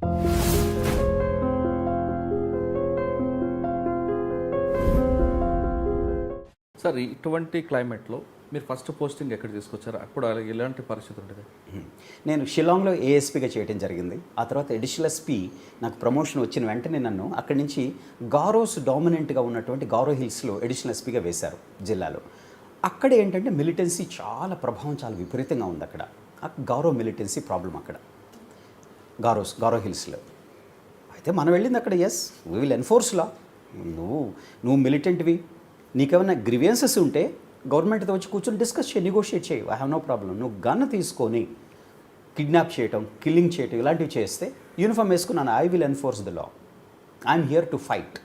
Sir ఇటువంటి క్లైమేట్లో మీరు first posting ఎక్కడ తీసుకొచ్చారు? అప్పుడు ఎలాంటి పరిస్థితి ఉంటుంది నేను షిలాంగ్లో ఏఎస్పీగా చేయడం జరిగింది. ఆ తర్వాత ఎడిషనల్ ఎస్పీ నాకు ప్రమోషన్ వచ్చిన వెంటనే నన్ను అక్కడి నుంచి గారోస్ డామినెంట్గా ఉన్నటువంటి గారో హిల్స్లో ఎడిషనల్ ఎస్పీగా వేశారు జిల్లాలో. అక్కడ ఏంటంటే మిలిటెన్సీ చాలా ప్రభావం చాలా విపరీతంగా ఉంది అక్కడ. గారో మిలిటెన్సీ ప్రాబ్లం అక్కడ. గారోస్ గారో హిల్స్లో అయితే మనం వెళ్ళింది అక్కడ yes we will enforce law నువ్వు నువ్వు మిలిటెంట్వి నీకేమైనా గ్రివియన్సెస్ ఉంటే గవర్నమెంట్తో వచ్చి కూర్చొని డిస్కస్ చేయి నెగోషియేట్ చేయి. ఐ హ్యావ్ నో ప్రాబ్లం నువ్వు గన్ తీసుకొని కిడ్నాప్ చేయటం కిల్లింగ్ చేయటం ఇలాంటివి చేస్తే యూనిఫామ్ వేసుకున్నాను. I will enforce the law I'm here to fight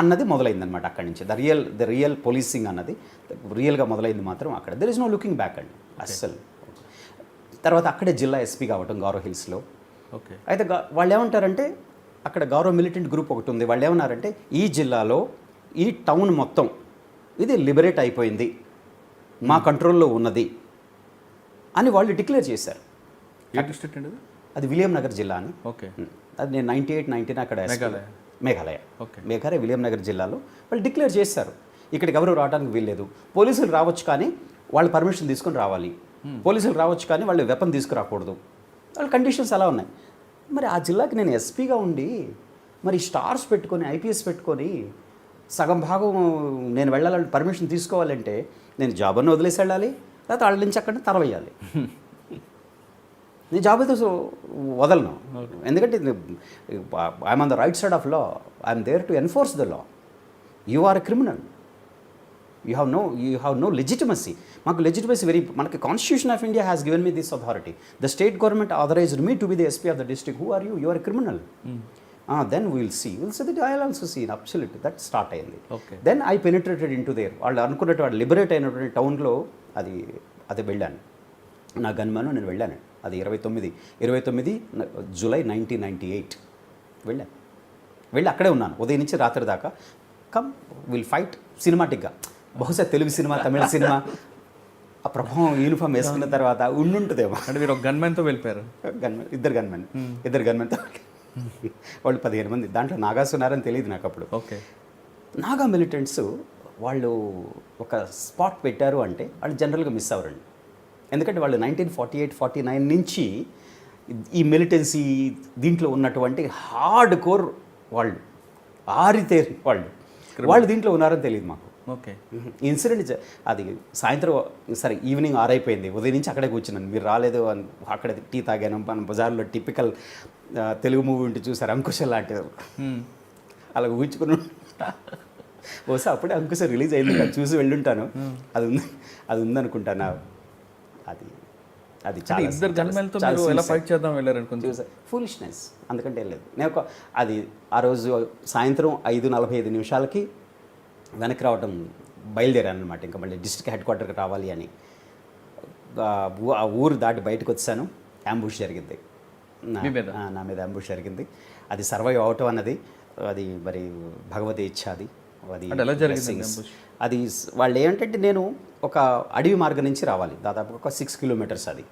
అన్నది మొదలైందనమాట అక్కడి నుంచి. The real the real policing అన్నది రియల్గా మొదలైంది మాత్రం అక్కడ. There is no looking back అండి. అస్సలు. తర్వాత అక్కడే జిల్లా ఎస్పీ కావటం గౌరవ హిల్స్లో. ఓకే. అయితే వాళ్ళు ఏమంటారంటే అక్కడ గౌరవ మిలిటెంట్ గ్రూప్ ఒకటి ఉంది. వాళ్ళు ఏమన్నారంటే ఈ జిల్లాలో ఈ టౌన్ మొత్తం ఇది లిబరేట్ అయిపోయింది. మా కంట్రోల్లో ఉన్నది. అని వాళ్ళు డిక్లేర్ చేశారు. అది? విలియం నగర్ జిల్లా అని. ఓకే. అది నేను నైంటీ ఎయిట్ నైన్టీన్ అక్కడ మేఘాలయ. మేఘాలయ. ఓకే. మేఘాలయ విలియం నగర్ జిల్లాలో వాళ్ళు డిక్లేర్ చేశారు. ఇక్కడికి ఎవరు రావడానికి వీల్లేదు. పోలీసులు రావచ్చు కానీ వాళ్ళు పర్మిషన్ తీసుకొని రావాలి. పోలీసులు రావచ్చు కానీ వాళ్ళు వెపన్ తీసుకురాకూడదు. వాళ్ళ కండిషన్స్ అలా ఉన్నాయి. మరి ఆ జిల్లాకి నేను ఎస్పీగా ఉండి మరి స్టార్స్ పెట్టుకొని ఐపీఎస్ పెట్టుకొని సగం భాగం నేను వెళ్ళాలంటే పర్మిషన్ తీసుకోవాలంటే నేను జాబ్ వదిలేసి వెళ్ళాలి లేకపోతే వాళ్ళ నుంచి అక్కడ తరవేయాలి. నేను జాబ్ అయితే వదలను. ఎందుకంటే I'm on the right side of law I'm there to enforce the law you are a criminal you have no you have no legitimacy మాకు లెజిటిమసీ వెరీ మనకి constitution of India has given me this authority the state government authorised me to be the SP of the district who are you you are criminal then will see will see that I also see absolute that start అయింది. Okay. Then I penetrated into there వాళ్ళు అనుకున్నట్టు వాళ్ళు liberate అయినటువంటి టౌన్లో అది అది వెళ్ళాను. నా గన్మను నేను వెళ్ళాను. అది ఇరవై తొమ్మిది ఇరవై తొమ్మిది జూలై నైన్టీన్ నైంటీ ఎయిట్ వెళ్ళాను వెళ్ళి అక్కడే ఉన్నాను. ఉదయం నుంచి రాత్రి దాకా. కమ్ విల్ ఫైట్ సినిమాటిక్గా బహుశా తెలుగు సినిమా తమిళ సినిమా. ఆ ప్రభావం యూనిఫామ్ వేసుకున్న తర్వాత ఉండుంటుందేమో. అంటే మీరు ఒక గన్మెన్తో వెళ్ళిపోయారు. గన్మెన్ ఇద్దరు గన్మెన్ ఇద్దరు గన్మెన్తో వాళ్ళు. పదిహేను మంది. దాంట్లో నాగాస్ ఉన్నారని తెలియదు నాకు అప్పుడు. ఓకే. నాగా మిలిటెంట్స్ వాళ్ళు ఒక స్పాట్ పెట్టారు అంటే వాళ్ళు జనరల్గా మిస్ అవ్వరండి. ఎందుకంటే వాళ్ళు nineteen forty eight forty nine నుంచి ఈ మిలిటెన్సీ దీంట్లో ఉన్నటువంటి హార్డ్ కోర్ వాళ్ళు ఆరితేరి వాళ్ళు. వాళ్ళు దీంట్లో ఉన్నారని తెలియదు మాకు. ఓకే. ఇన్సిడెంట్ అది సాయంత్రం సరే ఈవినింగ్ ఆరైపోయింది. ఉదయం నుంచి అక్కడే కూర్చున్నాను. మీరు రాలేదు అని అక్కడ టీ తాగాను మన బజార్లో టిపికల్ తెలుగు మూవీ ఉంటే చూసారు అంకుశ లాంటిది అలా ఊహించుకుని. బహుశా అప్పుడే అంకుశ రిలీజ్ అయింది కదా, చూసి వెళ్ళుంటాను. అది ఉంది అది ఉందనుకుంటాను అది అది చాలా ఇద్దరు గన్మెన్తో చాలా మీరు ఎలా suicide. ఫైట్ చేద్దాం వెళ్ళారు ఫులిష్నెస్ అందుకంటే లేదు. నేను ఒక అది ఆ రోజు సాయంత్రం ఐదు నలభై ఐదు నిమిషాలకి వెనక్కి రావటం బయలుదేరాను అనమాట ఇంకా మళ్ళీ డిస్ట్రిక్ట్ హెడ్ క్వార్టర్కి రావాలి అని. ఆ ఊరు దాటి బయటకు వచ్చాను. అంబుష్ జరిగింది. నా- మీద? ఆ, నా మీద అంబుష్ జరిగింది. అది సర్వైవ్ అవటం అన్నది అది మరి భగవతి ఇచ్చ అది. అది? అది వాళ్ళు ఏంటంటే నేను ఒక అడవి మార్గం నుంచి రావాలి. దాదాపు ఒక సిక్స్ కిలోమీటర్స్ అది.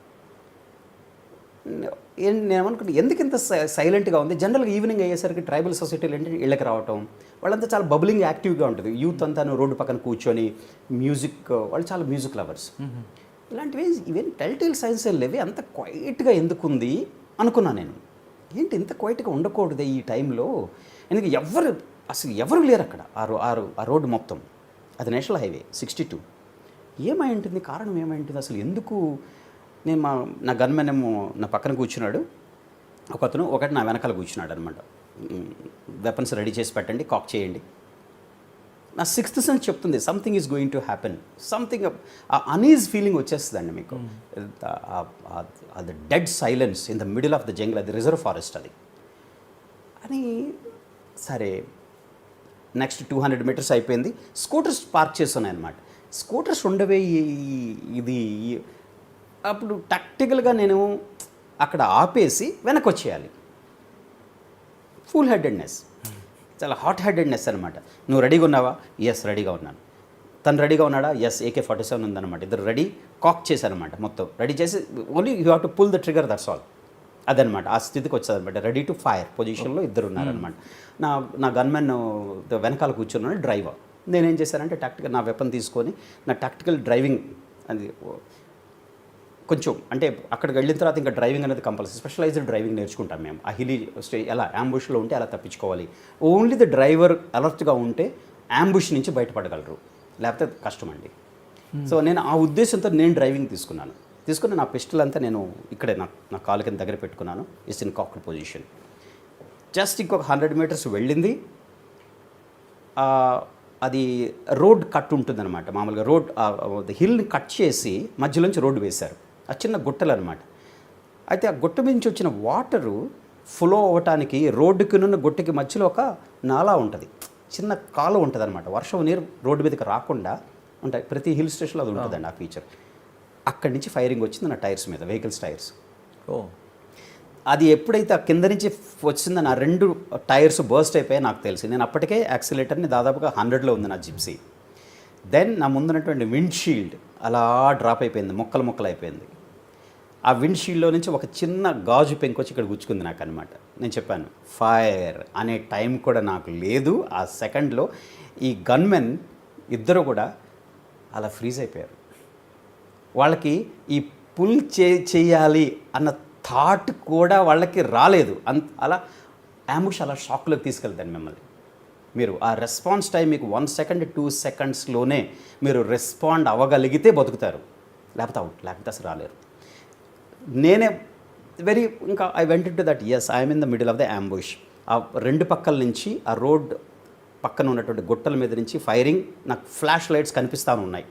నేను ఏమనుకుంటే ఎందుకు ఇంత సైలెంట్గా ఉంది? జనరల్గా ఈవినింగ్ అయ్యేసరికి ట్రైబల్ సొసైటీలు ఏంటంటే ఇళ్ళకి రావటం వాళ్ళంతా చాలా బబ్లింగ్ యాక్టివ్గా ఉంటుంది. యూత్ అంతా రోడ్డు పక్కన కూర్చొని మ్యూజిక్ వాళ్ళు చాలా మ్యూజిక్ లవర్స్ ఇలాంటివి ఇవేం టెల్టైల్ సైన్స్ లేవి అంత క్వైట్గా ఎందుకుంది అనుకున్నాను నేను. ఏంటి ఇంత క్వైట్గా ఉండకూడదు ఈ టైంలో ఎందుకంటే ఎవరు అసలు ఎవరు లేరు అక్కడ? ఆ రో ఆ రో- ఆ రోడ్డు మొత్తం. అది నేషనల్ హైవే సిక్స్టీ టూ ఏమై ఉంటుంది? కారణం ఏమై ఉంటుంది? అసలు ఎందుకు నేను మా నా గన్మెన్ ఏమో నా పక్కన కూర్చున్నాడు. ఒక అతను ఒకటి నా వెనకాల కూర్చున్నాడు అనమాట వెపన్స్ రెడీ చేసి పెట్టండి కాక్ చేయండి. నా సిక్స్త్ సెన్స్ చెప్తుంది something is going to happen something ఆ అనీజ్ ఫీలింగ్ వచ్చేస్తుందండి మీకు. అది dead silence in the middle of the jungle అది రిజర్వ్ ఫారెస్ట్ అది. అని సరే నెక్స్ట్ టూ హండ్రెడ్ మీటర్స్ అయిపోయింది. స్కూటర్స్ పార్క్ చేస్తున్నాయి అనమాట స్కూటర్స్ ఉండవే ఇది అప్పుడు టాక్టికల్గా నేను అక్కడ ఆపేసి వెనక్కి వచ్చేయాలి ఫుల్ హెడెడ్నెస్ చాలా హాట్ హెడెడ్నెస్ అనమాట నువ్వు రెడీగా ఉన్నావా? ఎస్ రెడీగా ఉన్నాను. తను రెడీగా ఉన్నాడా? ఎస్ ఏకే ఫార్టీ సెవెన్ ఉందన్నమాట. ఇద్దరు రెడీ కాక్ చేశారనమాట మొత్తం. రెడీ చేసి only you have to pull the trigger that's all అదనమాట ఆ స్థితికి వచ్చేదన్నమాట. రెడీ టు ఫైర్ పొజిషన్లో ఇద్దరు ఉన్నారనమాట నా నా గన్మెన్ వెనకాల కూర్చున్నాను డ్రైవర్ నేనేం చేశానంటే టాక్టికల్ నా వెపన్ తీసుకొని నా టాక్టికల్ డ్రైవింగ్ అది కొంచెం అంటే అక్కడికి వెళ్ళిన తర్వాత ఇంకా డ్రైవింగ్ అనేది కంపల్సరీ స్పెషలైజ్డ్ డ్రైవింగ్ నేర్చుకుంటాం మేము. ఆ హిలీ స్టే ఎలా అంబుష్లో ఉంటే అలా తప్పించుకోవాలి. ఓన్లీ ద డ్రైవర్ అలర్ట్గా ఉంటే అంబుష్ నుంచి బయటపడగలరు. లేకపోతే కష్టం అండి. సో నేను ఆ ఉద్దేశంతో నేను డ్రైవింగ్ తీసుకున్నాను. తీసుకుని నా పిస్టల్ అంతా నేను ఇక్కడే నా నా కాలు కింద దగ్గర పెట్టుకున్నాను. It's in cocked position just ఇంకొక హండ్రెడ్ మీటర్స్ వెళ్ళింది. అది రోడ్ కట్ ఉంటుందన్నమాట. మామూలుగా రోడ్ హిల్ని కట్ చేసి మధ్యలోంచి రోడ్డు వేశారు. ఆ చిన్న గుట్టలు అనమాట అయితే ఆ గుట్ట నుంచి వచ్చిన వాటరు ఫ్లో అవ్వటానికి రోడ్డుకి నున్న గుట్టకి మధ్యలో ఒక నాలా ఉంటుంది. చిన్న కాలువ ఉంటుంది అనమాట వర్షం నీరు రోడ్డు మీదకి రాకుండా ఉంటాయి. ప్రతి హిల్ స్టేషన్లో అది ఉంటుందండి ఆ ఫీచర్. అక్కడి నుంచి ఫైరింగ్ వచ్చింది నా టైర్స్ మీద వెహికల్స్ టైర్స్. ఓ. అది ఎప్పుడైతే ఆ కింద నుంచి వచ్చిందో నా రెండు టైర్స్ బర్స్ట్ అయిపోయాయి నాకు తెలిసి. నేను అప్పటికే యాక్సిలేటర్ని దాదాపుగా హండ్రెడ్లో ఉంది నా జిప్సీ. దెన్ నా ముందున్నటువంటి విండ్ షీల్డ్ అలా డ్రాప్ అయిపోయింది. మొక్కలు మొక్కలు అయిపోయింది. ఆ విండ్షీల్డ్లో నుంచి ఒక చిన్న గాజు పెంకొచ్చి ఇక్కడ గుచ్చుకుంది నాకు అనమాట నేను చెప్పాను ఫైర్ అనే టైం కూడా నాకు లేదు. ఆ సెకండ్లో ఈ గన్మెన్ ఇద్దరు కూడా అలా ఫ్రీజ్ అయిపోయారు. వాళ్ళకి ఈ పుల్ చే చేయాలి అన్న థాట్ కూడా వాళ్ళకి రాలేదు. అంత అలా యాముష్ అలా షాక్లోకి తీసుకెళ్తాను మిమ్మల్ని. మీరు ఆ రెస్పాన్స్ టైం మీకు వన్ సెకండ్ టూ సెకండ్స్లోనే మీరు రెస్పాండ్ అవ్వగలిగితే బతుకుతారు. లేకపోతే అవుట్ లేకపోతే అసలు రాలేరు. నేనే వెరీ ఇంకా I went to that yes I'm in the middle of the ambush ఆ రెండు పక్కల నుంచి ఆ రోడ్ పక్కన ఉన్నటువంటి గుట్టల మీద నుంచి ఫైరింగ్ నాకు ఫ్లాష్ లైట్స్ కనిపిస్తూ ఉన్నాయి.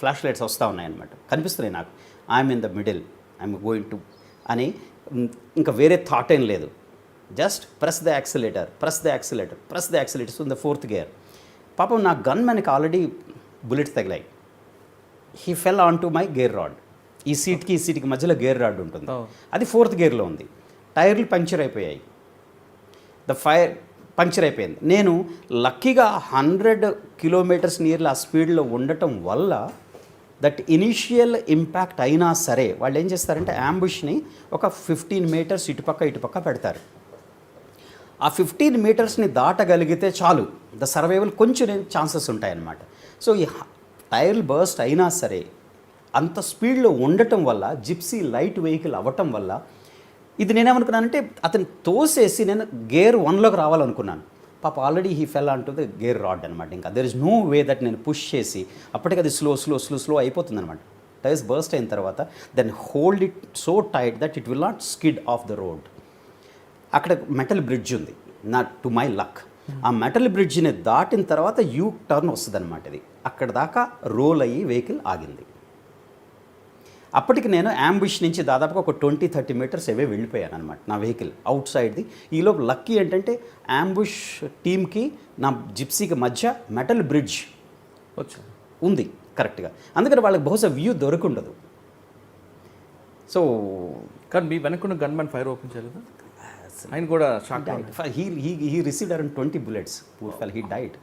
ఫ్లాష్ లైట్స్ వస్తూ ఉన్నాయి అనమాట కనిపిస్తున్నాయి నాకు. I'm in the middle I'm going to అని ఇంకా వేరే థాట్ ఏం లేదు. Just press the accelerator press the accelerator press the accelerators in the fourth gear పాపం నా గన్ మనకి ఆల్రెడీ బుల్లెట్స్ తగిలాయి. He fell on to my gear rod ఈ సీట్కి ఈ సీట్కి మధ్యలో గేర్ రాడ్ ఉంటుంది. అది ఫోర్త్ గేర్లో ఉంది. టైర్లు పంక్చర్ అయిపోయాయి. ద ఫైర్ పంక్చర్ అయిపోయింది. నేను లక్కీగా హండ్రెడ్ కిలోమీటర్స్ నియర్లీ ఆ స్పీడ్లో ఉండటం వల్ల దట్ ఇనిషియల్ ఇంపాక్ట్ అయినా సరే వాళ్ళు ఏం చేస్తారంటే అంబుష్ని ఒక ఫిఫ్టీన్ మీటర్స్ ఇటుపక్క ఇటుపక్క పెడతారు. ఆ ఫిఫ్టీన్ మీటర్స్ని దాటగలిగితే చాలు. ద సర్వైవల్ కొంచెం ఛాన్సెస్ ఉంటాయన్నమాట. సో ఈ టైర్లు బర్స్ట్ అయినా సరే అంత స్పీడ్లో ఉండటం వల్ల జిప్సీ లైట్ వెహికల్ అవ్వటం వల్ల ఇది నేనేమనుకున్నానంటే అతను తోసేసి నేను గేర్ వన్లోకి రావాలనుకున్నాను. పాప ఆల్రెడీ హీ ఫెల్ అంటూ ద గేర్ రాడ్ అనమాట ఇంకా there is no way that నేను పుష్ చేసి అప్పటికి అది స్లో స్లో స్లో స్లో అయిపోతుంది అనమాట టైర్స్ బర్స్ట్ అయిన తర్వాత then hold it so tight that it will not skid off the road అక్కడ మెటల్ బ్రిడ్జ్ ఉంది. నా టు మై లక్ ఆ మెటల్ బ్రిడ్జ్ని దాటిన తర్వాత యూ టర్న్ వస్తుంది అనమాట ఇది. అక్కడ దాకా రోల్ అయ్యి వెహికల్ ఆగింది. అప్పటికి నేను అంబుష్ నుంచి దాదాపుగా ఒక ట్వంటీ థర్టీ మీటర్స్ అవే వెళ్ళిపోయాను అనమాట నా వెహికల్ అవుట్ సైడ్ది ఈలోపు లక్కీ ఏంటంటే అంబుష్ టీమ్కి నా జిప్సీకి మధ్య మెటల్ బ్రిడ్జ్ వచ్చింది ఉంది కరెక్ట్గా అందుకని వాళ్ళకి బహుశా వ్యూ దొరకుండదు. సో కానీ మీ వెనకున్న గన్ మ్యాన్ ఫైర్ ఓపెన్ చేయలేదు ఆయన కూడా shock he he he received around twenty bullets fell he died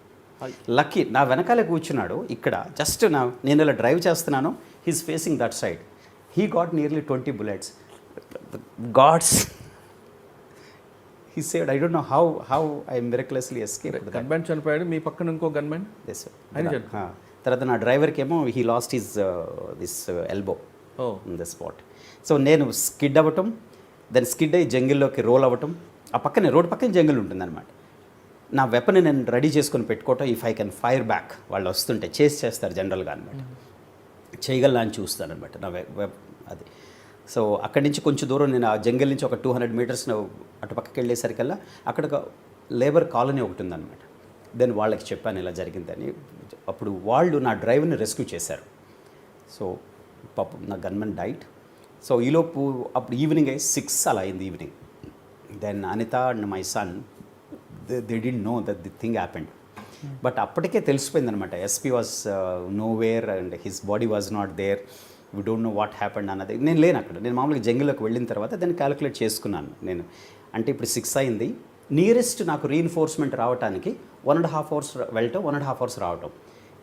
lucky నా వెనకాలే కూర్చున్నాడు ఇక్కడ జస్ట్ నా నేను ఇలా డ్రైవ్ చేస్తున్నాను he's facing that side he got nearly twenty bullets God's he said I don't know how how I miraculously escape gunman చనిపోయాడు. మీ పక్కన ఇంకో గన్ మ్యాన్ ఆయన ఆ, తర్వాత నా డ్రైవర్కి ఏమో he lost his this elbow in the spot so నేను స్కిడ్ అవ్వటం దాని స్కిడ్ అయ్యి జంగిల్లోకి రోల్ అవ్వటం. ఆ పక్కనే రోడ్ పక్కనే జంగిల్ ఉంటుందన్నమాట. నా వెపన్ నేను రెడీ చేసుకొని పెట్టుకోవటం. If I can fire back వాళ్ళు వస్తుంటే చేసి చేస్తారు జనరల్గా అనమాట చేయగలనా అని చూస్తానమాట నా వెబ్ అది. సో అక్కడి నుంచి కొంచెం దూరం నేను ఆ జంగిల్ నుంచి ఒక టూ హండ్రెడ్ మీటర్స్ అటు పక్కకి వెళ్ళేసరికల్లా అక్కడ ఒక లేబర్ కాలనీ ఒకటి ఉందన్నమాట. దెన్ వాళ్ళకి చెప్పాను ఇలా జరిగిందని. అప్పుడు వాళ్ళు నా డ్రైవర్ని రెస్క్యూ చేశారు. సో పాపం నా గన్మెన్ డైట్. సో ఈలోపు అప్పుడు ఈవినింగ్ అయ్యి సిక్స్ అలా అయింది evening. Then Anita and my son they did know that the thing happened. But అప్పటికే తెలిసిపోయింది అనమాట SP was nowhere and his body was not there we don't know what happened అన్నది. నేను లేను అక్కడ. నేను మామూలుగా జంగిల్లోకి వెళ్ళిన తర్వాత దాన్ని క్యాలిక్యులేట్ చేసుకున్నాను నేను. అంటే ఇప్పుడు సిక్స్ అయింది. నియరెస్ట్ నాకు రీఎన్ఫోర్స్మెంట్ రావడానికి వన్ అండ్ హాఫ్ అవర్స్ వెళ్ళటం వన్ అండ్ హాఫ్ అవర్స్ రావటం.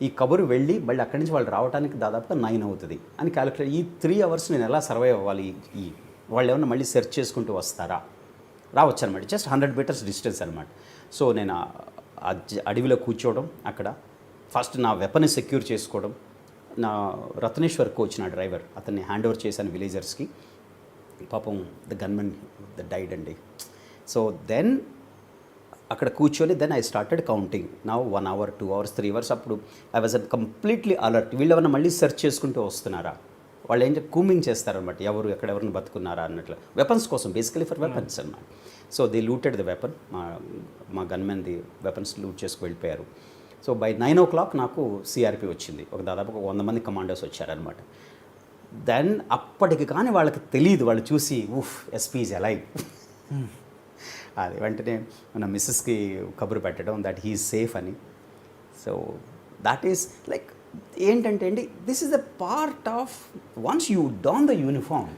ఈ కబురు వెళ్ళి మళ్ళీ అక్కడి నుంచి వాళ్ళు రావడానికి దాదాపుగా నైన్ అవుతుంది అని క్యాలిక్యులేట్ ఈ త్రీ అవర్స్ నేను ఎలా సర్వైవ్ అవ్వాలి? ఈ- వాళ్ళు ఏమన్నా మళ్ళీ సెర్చ్ చేసుకుంటూ వస్తారా? రావచ్చు అనమాట జస్ట్ హండ్రెడ్ మీటర్స్ డిస్టెన్స్ అనమాట సో నేను అడవిలో కూర్చోవడం అక్కడ. ఫస్ట్ నా వెపన్ సెక్యూర్ చేసుకోవడం. నా రత్నేశ్వర్ కోచ్ నా డ్రైవర్ అతన్ని హ్యాండ్ ఓవర్ చేశాను విలేజర్స్కి పాపం ద గన్మెన్ ద డైడ్ అండి. సో దెన్ అక్కడ కూర్చొని దెన్ ఐ స్టార్టెడ్ కౌంటింగ్ నా one hour two hours three hours అప్పుడు ఐ వాజ్ కంప్లీట్లీ అలర్ట్ వీళ్ళు ఏమన్నా మళ్ళీ సెర్చ్ చేసుకుంటూ వస్తున్నారా? వాళ్ళు ఏం కూమింగ్ చేస్తారనమాట ఎవరు ఎక్కడెవరిని బతుకున్నారా అన్నట్లు. వెపన్స్ కోసం బేసికలీ ఫర్ వెపన్స్ అనమాట so they looted the weapon. మా మా గన్మెన్ ది వెపన్స్ లూట్ చేసుకు వెళ్ళిపోయారు. So by nine o'clock నాకు సిఆర్పి వచ్చింది. ఒక దాదాపు ఒక వంద మంది కమాండర్స్ వచ్చారనమాట దెన్ అప్పటికి కానీ వాళ్ళకి తెలియదు వాళ్ళు చూసి ఉఫ్ ఎస్పీజ్ అలైవ్ అది వెంటనే మన మిస్సెస్కి కబురు పెట్టడం దట్ హీ సేఫ్ అని. సో దట్ ఈస్ లైక్ ఏంటంటే అండి this is the part of once you don the uniform